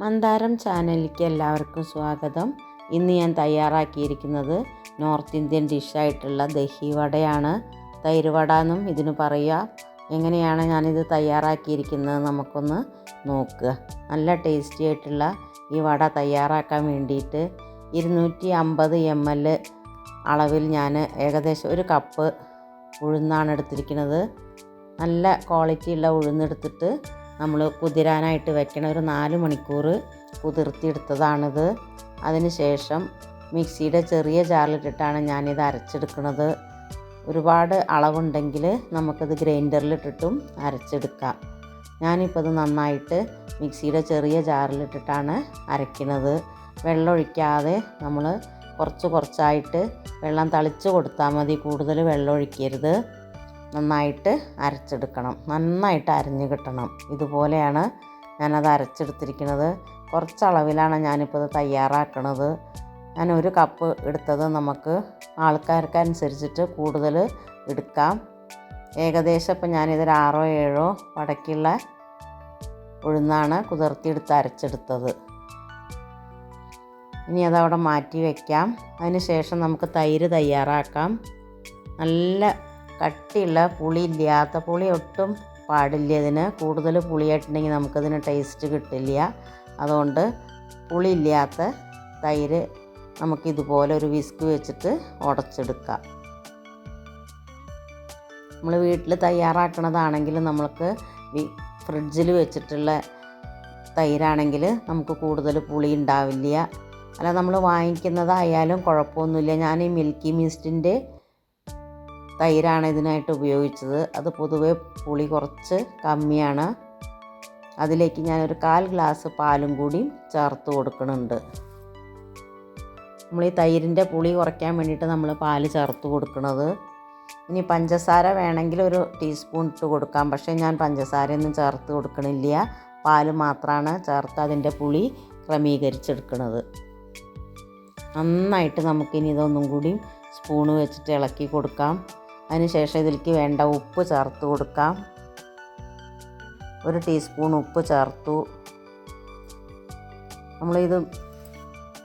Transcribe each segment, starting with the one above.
മന്ദാരം ചാനലിലേക്ക് എല്ലാവർക്കും സ്വാഗതം. ഇന്ന് ഞാൻ തയ്യാറാക്കിയിരിക്കുന്നത് നോർത്ത് ഇന്ത്യൻ ഡിഷായിട്ടുള്ള ദഹി വടയാണ്. തൈര് വട എന്നും ഇതിന് പറയുക. എങ്ങനെയാണ് ഞാനിത് തയ്യാറാക്കിയിരിക്കുന്നത് നമുക്കൊന്ന് നോക്കുക. നല്ല ടേസ്റ്റി ആയിട്ടുള്ള ഈ വട തയ്യാറാക്കാൻ വേണ്ടിയിട്ട് ഇരുന്നൂറ്റി അമ്പത് എം എൽ അളവിൽ ഞാൻ ഏകദേശം ഒരു കപ്പ് ഉഴുന്നാണ് എടുത്തിരിക്കുന്നത്. നല്ല ക്വാളിറ്റിയുള്ള ഉഴുന്നെടുത്തിട്ട് നമ്മൾ കുതിരാനായിട്ട് വെക്കണ ഒരു നാല് മണിക്കൂർ കുതിർത്തിയെടുത്തതാണിത്. അതിന് ശേഷം മിക്സിയുടെ ചെറിയ ജാറിലിട്ടിട്ടാണ് ഞാനിത് അരച്ചെടുക്കുന്നത് ഒരുപാട് അളവുണ്ടെങ്കിൽ നമുക്കത് ഗ്രൈൻഡറിലിട്ടിട്ടും അരച്ചെടുക്കാം. ഞാനിപ്പോൾ ഇത് നന്നായിട്ട് മിക്സിയുടെ ചെറിയ ജാറിലിട്ടിട്ടാണ് അരയ്ക്കുന്നത് വെള്ളമൊഴിക്കാതെ നമ്മൾ കുറച്ച് കുറച്ചായിട്ട് വെള്ളം തളിച്ച് കൊടുത്താൽ മതി. കൂടുതൽ വെള്ളം ഒഴിക്കരുത്. നന്നായിട്ട് അരച്ചെടുക്കണം. നന്നായിട്ട് അരഞ്ഞു കിട്ടണം. ഇതുപോലെയാണ് ഞാനത് അരച്ചെടുത്തിരിക്കുന്നത്. കുറച്ച് അളവിലാണ് ഞാനിപ്പോൾ ഇത് തയ്യാറാക്കണത്. ഞാൻ ഒരു കപ്പ് എടുത്തത് നമുക്ക് ആൾക്കാർക്ക് അനുസരിച്ചിട്ട് കൂടുതൽ എടുക്കാം. ഏകദേശം ഇപ്പം ഞാനിതൊരു ആറോ ഏഴോ വടക്കുള്ള ഉഴുന്നാണ് കുതിർത്തിയെടുത്ത് അരച്ചെടുത്തത്. ഇനി അതവിടെ മാറ്റി വയ്ക്കാം അതിന് ശേഷം നമുക്ക് തൈര് തയ്യാറാക്കാം. നല്ല കട്ടിയുള്ള പുളി ഇല്ലാത്ത പുളി ഒട്ടും പാടില്ല ഇതിന്. കൂടുതൽ പുളിയായിട്ടുണ്ടെങ്കിൽ നമുക്കതിന് ടേസ്റ്റ് കിട്ടില്ല. അതുകൊണ്ട് പുളി ഇല്ലാത്ത തൈര് നമുക്കിതുപോലെ ഒരു വിസ്ക് വെച്ചിട്ട് ഉടച്ചെടുക്കാം. നമ്മൾ വീട്ടിൽ തയ്യാറാക്കണതാണെങ്കിൽ നമ്മൾക്ക് ഫ്രിഡ്ജിൽ വെച്ചിട്ടുള്ള തൈരാണെങ്കിൽ നമുക്ക് കൂടുതൽ പുളി ഉണ്ടാവില്ല. അല്ല നമ്മൾ വാങ്ങിക്കുന്നതായാലും കുഴപ്പമൊന്നുമില്ല. ഞാൻ ഈ മിൽക്കി മിസ്റ്റിന്റെ തൈരാണ് ഇതിനായിട്ട് ഉപയോഗിച്ചത്. അത് പൊതുവേ പുളി കുറച്ച് കമ്മിയാണ്. അതിലേക്ക് ഞാനൊരു കാൽ ഗ്ലാസ് പാലും കൂടി ചേർത്ത് കൊടുക്കുന്നുണ്ട്. നമ്മൾ ഈ തൈരിന്റെ പുളി കുറയ്ക്കാൻ വേണ്ടിയിട്ട് നമ്മൾ പാൽ ചേർത്ത് കൊടുക്കുന്നത്. ഇനി പഞ്ചസാര വേണമെങ്കിൽ ഒരു ടീസ്പൂൺ ഇട്ട് കൊടുക്കാം. പക്ഷേ ഞാൻ പഞ്ചസാരയൊന്നും ചേർത്ത് കൊടുക്കണില്ല. പാൽ മാത്രമാണ് ചേർത്ത് അതിന്റെ പുളി ക്രമീകരിച്ചെടുക്കുന്നത്. നന്നായിട്ട് നമുക്കിനി ഇതൊന്നും കൂടി സ്പൂണ് വെച്ചിട്ട് ഇളക്കി കൊടുക്കാം. അതിനുശേഷം ഇതിലേക്ക് വേണ്ട ഉപ്പ് ചേർത്ത് കൊടുക്കാം. ഒരു ടീസ്പൂൺ ഉപ്പ് ചേർത്തു. നമ്മളിത്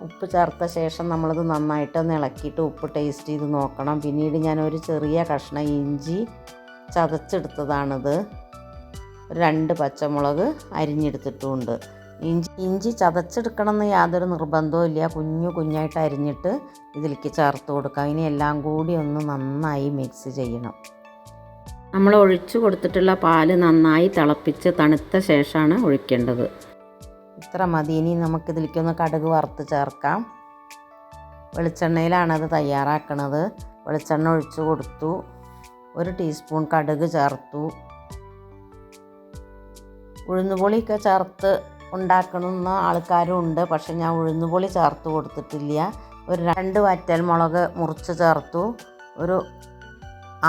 ഉപ്പ് ചേർത്ത ശേഷം നമ്മളിത് നന്നായിട്ട് ഇളക്കിയിട്ട് ഉപ്പ് ടേസ്റ്റ് ചെയ്ത് നോക്കണം. പിന്നീട് ഞാൻ ഒരു ചെറിയ കഷ്ണം ഇഞ്ചി ചതച്ചെടുത്തതാണിത്. രണ്ട് പച്ചമുളക് അരിഞ്ഞെടുത്തിട്ടുമുണ്ട് ഇഞ്ചി ഇഞ്ചി ചതച്ചെടുക്കണം എന്ന് യാതൊരു നിർബന്ധവും ഇല്ല. കുഞ്ഞു കുഞ്ഞായിട്ട് അരിഞ്ഞിട്ട് ഇതിലേക്ക് ചേർത്ത് കൊടുക്കാം. ഇനി എല്ലാം കൂടി ഒന്ന് നന്നായി മിക്സ് ചെയ്യണം. നമ്മൾ ഒഴിച്ചു കൊടുത്തിട്ടുള്ള പാൽ നന്നായി തിളപ്പിച്ച് തണുത്ത ശേഷമാണ് ഒഴിക്കേണ്ടത്. ഇത്ര മതി. ഇനി നമുക്കിതിലേക്കൊന്ന് കടുക് വറുത്ത് ചേർക്കാം. വെളിച്ചെണ്ണയിലാണ് അത് തയ്യാറാക്കണത്. വെളിച്ചെണ്ണ ഒഴിച്ചു കൊടുത്തു. ഒരു ടീസ്പൂൺ കടുക് ചേർത്തു. ഉഴുന്നുപൊളിയൊക്കെ ചേർത്ത് ഉണ്ടാക്കണമെന്ന ആൾക്കാരും ഉണ്ട്. പക്ഷെ ഞാൻ ഉഴുന്നുപൊളി ചേർത്ത് കൊടുത്തിട്ടില്ല. ഒരു രണ്ട് വറ്റൽ മുളക് മുറിച്ച് ചേർത്തു. ഒരു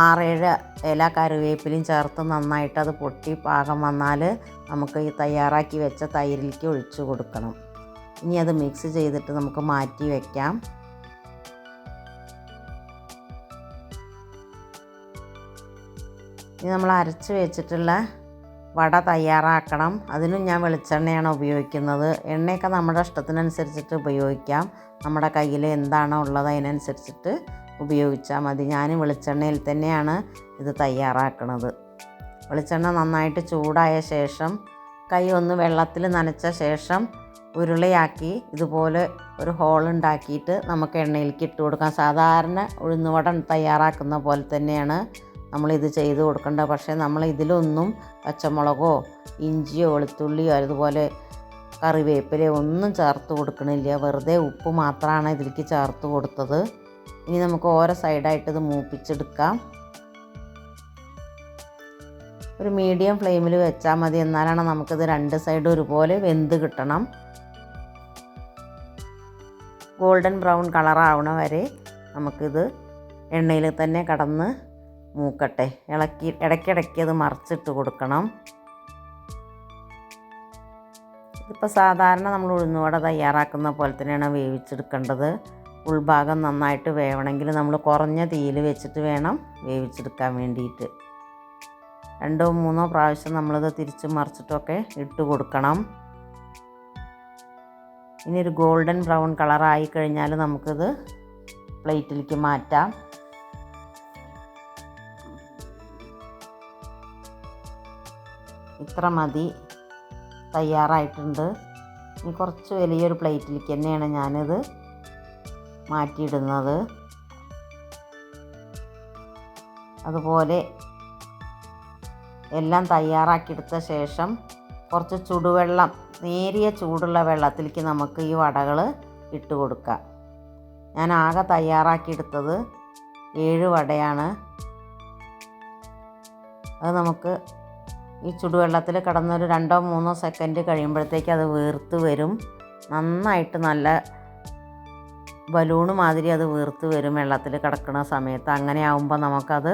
ആറേഴ് ഇല കറിവേപ്പിലയും ചേർത്ത് നന്നായിട്ട് അത് പൊട്ടി പാകം വന്നാൽ നമുക്ക് ഈ തയ്യാറാക്കി വെച്ച തൈരിലേക്ക് ഒഴിച്ചു കൊടുക്കണം. ഇനി അത് മിക്സ് ചെയ്തിട്ട് നമുക്ക് മാറ്റി വയ്ക്കാം ഇനി നമ്മൾ അരച്ച് വെച്ചിട്ടുള്ള വട തയ്യാറാക്കണം. അതിനും ഞാൻ വെളിച്ചെണ്ണയാണ് ഉപയോഗിക്കുന്നത്. എണ്ണയൊക്കെ നമ്മുടെ ഇഷ്ടത്തിനനുസരിച്ചിട്ട് ഉപയോഗിക്കാം. നമ്മുടെ കയ്യിൽ എന്താണോ ഉള്ളത് അതിനനുസരിച്ചിട്ട് ഉപയോഗിച്ചാൽ മതി. ഞാൻ വെളിച്ചെണ്ണയിൽ തന്നെയാണ് ഇത് തയ്യാറാക്കുന്നത് വെളിച്ചെണ്ണ നന്നായിട്ട് ചൂടായ ശേഷം കൈ ഒന്ന് വെള്ളത്തിൽ നനച്ച ശേഷം ഉരുളയാക്കി ഇതുപോലെ ഒരു ഹോൾ ഉണ്ടാക്കിയിട്ട് നമുക്ക് എണ്ണയിലേക്ക് ഇട്ട് കൊടുക്കാം. സാധാരണ ഉഴുന്നുവട തയ്യാറാക്കുന്ന പോലെ തന്നെയാണ് നമ്മളിത് ചെയ്ത് കൊടുക്കണ്ട. പക്ഷേ നമ്മൾ ഇതിലൊന്നും പച്ചമുളകോ ഇഞ്ചിയോ വെളുത്തുള്ളിയോ അതുപോലെ കറിവേപ്പിലയോ ഒന്നും ചേർത്ത് കൊടുക്കണില്ല. വെറുതെ ഉപ്പ് മാത്രമാണ് ഇതിലേക്ക് ചേർത്ത് കൊടുത്തത്. ഇനി നമുക്ക് ഓരോ സൈഡായിട്ട് ഇത് മൂപ്പിച്ചെടുക്കാം. ഒരു മീഡിയം ഫ്ലെയിമിൽ വെച്ചാൽ മതി. എന്നാലാണ് നമുക്കിത് രണ്ട് സൈഡും ഒരുപോലെ വെന്ത് കിട്ടണം. ഗോൾഡൻ ബ്രൗൺ കളറാവണ വരെ നമുക്കിത് എണ്ണയിൽ തന്നെ കടന്ന് മൂക്കട്ടെ. ഇളക്കി ഇടയ്ക്കിടയ്ക്ക് അത് മറിച്ചിട്ട് കൊടുക്കണം. ഇതിപ്പോൾ സാധാരണ നമ്മൾ ഉഴുന്നുവട തയ്യാറാക്കുന്ന പോലെ തന്നെയാണ് വേവിച്ചെടുക്കേണ്ടത്. ഉൾഭാഗം നന്നായിട്ട് വേവണമെങ്കിൽ നമ്മൾ കുറഞ്ഞ തീയിൽ വെച്ചിട്ട് വേണം വേവിച്ചെടുക്കാൻ വേണ്ടിയിട്ട്. രണ്ടോ മൂന്നോ പ്രാവശ്യം നമ്മളിത് തിരിച്ച് മറിച്ചിട്ടൊക്കെ ഇട്ട് കൊടുക്കണം. ഇനി ഒരു ഗോൾഡൻ ബ്രൗൺ കളറായി കഴിഞ്ഞാൽ നമുക്കിത് പ്ലേറ്റിലേക്ക് മാറ്റാം. ഇത്ര മതി. തയ്യാറായിട്ടുണ്ട്. ഇനി കുറച്ച് വലിയൊരു പ്ലേറ്റിലേക്ക് തന്നെയാണ് ഞാനിത് മാറ്റിയിടുന്നത്. അതുപോലെ എല്ലാം തയ്യാറാക്കിയെടുത്ത ശേഷം കുറച്ച് ചൂടുവെള്ളം നേരിയ ചൂടുള്ള വെള്ളത്തിലേക്ക് നമുക്ക് ഈ വടകൾ ഇട്ട് കൊടുക്കാം. ഞാൻ ആകെ തയ്യാറാക്കിയെടുത്തത് ഏഴ് വടയാണ്. അത് നമുക്ക് ഈ ചുടുവെള്ളത്തിൽ കിടന്നൊരു രണ്ടോ മൂന്നോ സെക്കൻഡ് കഴിയുമ്പോഴത്തേക്ക് അത് വീർത്ത് വരും. നന്നായിട്ട് നല്ല ബലൂണ് മാതിരി അത് വീർത്ത് വരും വെള്ളത്തിൽ കിടക്കുന്ന സമയത്ത്. അങ്ങനെ ആകുമ്പോൾ നമുക്കത്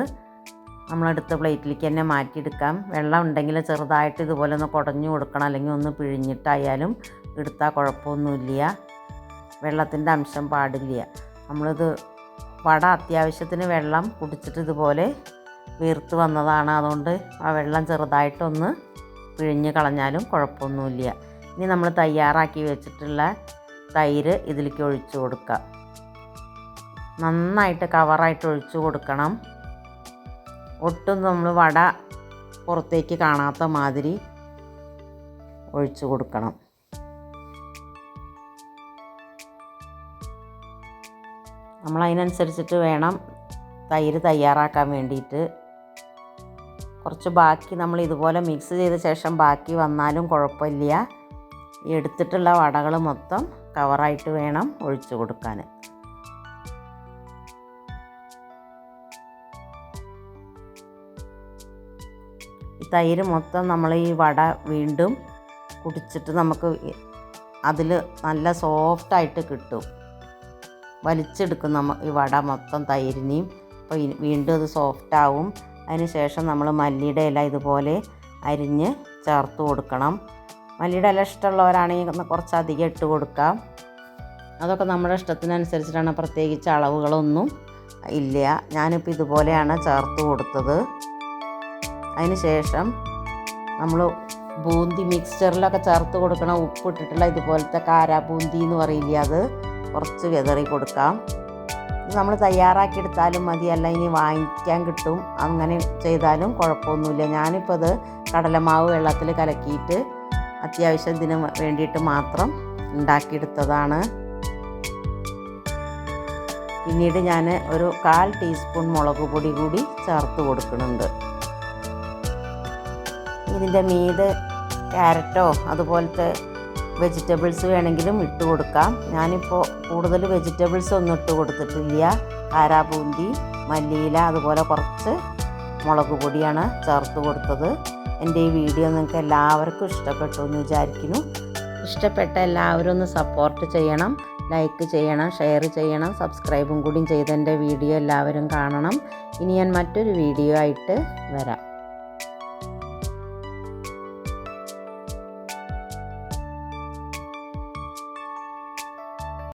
നമ്മളെടുത്ത പ്ലേറ്റിലേക്ക് തന്നെ മാറ്റിയെടുക്കാം. വെള്ളം ഉണ്ടെങ്കിൽ ചെറുതായിട്ട് ഇതുപോലെ ഒന്ന് കുടഞ്ഞു കൊടുക്കണം. അല്ലെങ്കിൽ ഒന്ന് പിഴിഞ്ഞിട്ടായാലും എടുത്താൽ കുഴപ്പമൊന്നുമില്ല. വെള്ളത്തിന്റെ അംശം പാടില്ല. നമ്മളിത് വട അത്യാവശ്യത്തിന് വെള്ളം കുടിച്ചിട്ട് ഇതുപോലെ വീർത്ത് വന്നതാണ്. അതുകൊണ്ട് ആ വെള്ളം ചെറുതായിട്ടൊന്ന് പിഴിഞ്ഞ് കളഞ്ഞാലും കുഴപ്പമൊന്നുമില്ല. ഇനി നമ്മൾ തയ്യാറാക്കി വെച്ചിട്ടുള്ള തൈര് ഇതിലേക്ക് ഒഴിച്ചു കൊടുക്കുക. നന്നായിട്ട് കവറായിട്ട് ഒഴിച്ചു കൊടുക്കണം. ഒട്ടും നമ്മൾ വട പുറത്തേക്ക് കാണാത്ത മാതിരി ഒഴിച്ചു കൊടുക്കണം. നമ്മൾ അതിനനുസരിച്ചിട്ട് വേണം തൈര് തയ്യാറാക്കാൻ വേണ്ടിയിട്ട് കുറച്ച് ബാക്കി നമ്മൾ ഇതുപോലെ മിക്സ് ചെയ്ത ശേഷം ബാക്കി വന്നാലും കുഴപ്പമില്ല. എടുത്തിട്ടുള്ള വടകൾ മൊത്തം കവറായിട്ട് വേണം ഒഴിച്ചു കൊടുക്കാൻ. ഈ തൈര് മൊത്തം നമ്മൾ ഈ വട വീണ്ടും കുടിച്ചിട്ട് നമുക്ക് അതിൽ നല്ല സോഫ്റ്റായിട്ട് കിട്ടും. വലിച്ചെടുക്കും നമ്മ ഈ വട മൊത്തം തൈരിനെയും. അപ്പോൾ വീണ്ടും അത് സോഫ്റ്റ് ആവും അതിന് ശേഷം നമ്മൾ മല്ലിയുടെ ഇല ഇതുപോലെ അരിഞ്ഞ് ചേർത്ത് കൊടുക്കണം. മല്ലിയുടെ ഇല ഇഷ്ടമുള്ളവരാണെങ്കിൽ കുറച്ചധികം ഇട്ട് കൊടുക്കാം. അതൊക്കെ നമ്മുടെ ഇഷ്ടത്തിനനുസരിച്ചിട്ടാണ് പ്രത്യേകിച്ച് അളവുകളൊന്നും ഇല്ല. ഞാനിപ്പോൾ ഇതുപോലെയാണ് ചേർത്ത് കൊടുത്തത്. അതിന് ശേഷം നമ്മൾ ബൂന്തി മിക്സ്ചറിലൊക്കെ ചേർത്ത് കൊടുക്കണ ഉപ്പിട്ടിട്ടുള്ള ഇതുപോലത്തെ കാരാ ബൂന്തി എന്ന് പറയില്ല അത് കുറച്ച് വിതറി കൊടുക്കാം. നമ്മൾ തയ്യാറാക്കിയെടുത്താലും മതി അല്ല ഇനി വാങ്ങിക്കാൻ കിട്ടും. അങ്ങനെ ചെയ്താലും കുഴപ്പമൊന്നുമില്ല. ഞാനിപ്പോൾ അത് കടലമാവ് വെള്ളത്തിൽ കലക്കിയിട്ട് അത്യാവശ്യം ഇതിന് വേണ്ടിയിട്ട് മാത്രം ഉണ്ടാക്കിയെടുത്തതാണ്. പിന്നീട് ഞാൻ ഒരു കാൽ ടീസ്പൂൺ മുളക് പൊടി കൂടി ചേർത്ത് കൊടുക്കുന്നുണ്ട്. ഇതിന്റെ മീത് ക്യാരറ്റോ അതുപോലത്തെ വെജിറ്റബിൾസ് വേണമെങ്കിലും ഇട്ട് കൊടുക്കാം. ഞാനിപ്പോൾ കൂടുതൽ വെജിറ്റബിൾസ് ഒന്നും ഇട്ട് കൊടുത്തിട്ടില്ല. കാരാബൂന്തി മല്ലിയില അതുപോലെ കുറച്ച് മുളക് പൊടിയാണ് ചേർത്ത് കൊടുത്തത്. എന്റെ ഈ വീഡിയോ നിങ്ങൾക്ക് എല്ലാവർക്കും ഇഷ്ടപ്പെട്ടു എന്ന് വിചാരിക്കുന്നു. ഇഷ്ടപ്പെട്ട എല്ലാവരും ഒന്ന് സപ്പോർട്ട് ചെയ്യണം ലൈക്ക് ചെയ്യണം ഷെയർ ചെയ്യണം സബ്സ്ക്രൈബും കൂടിയും ചെയ്ത് എന്റെ വീഡിയോ എല്ലാവരും കാണണം. ഇനി ഞാൻ മറ്റൊരു വീഡിയോ ആയിട്ട് വരാം.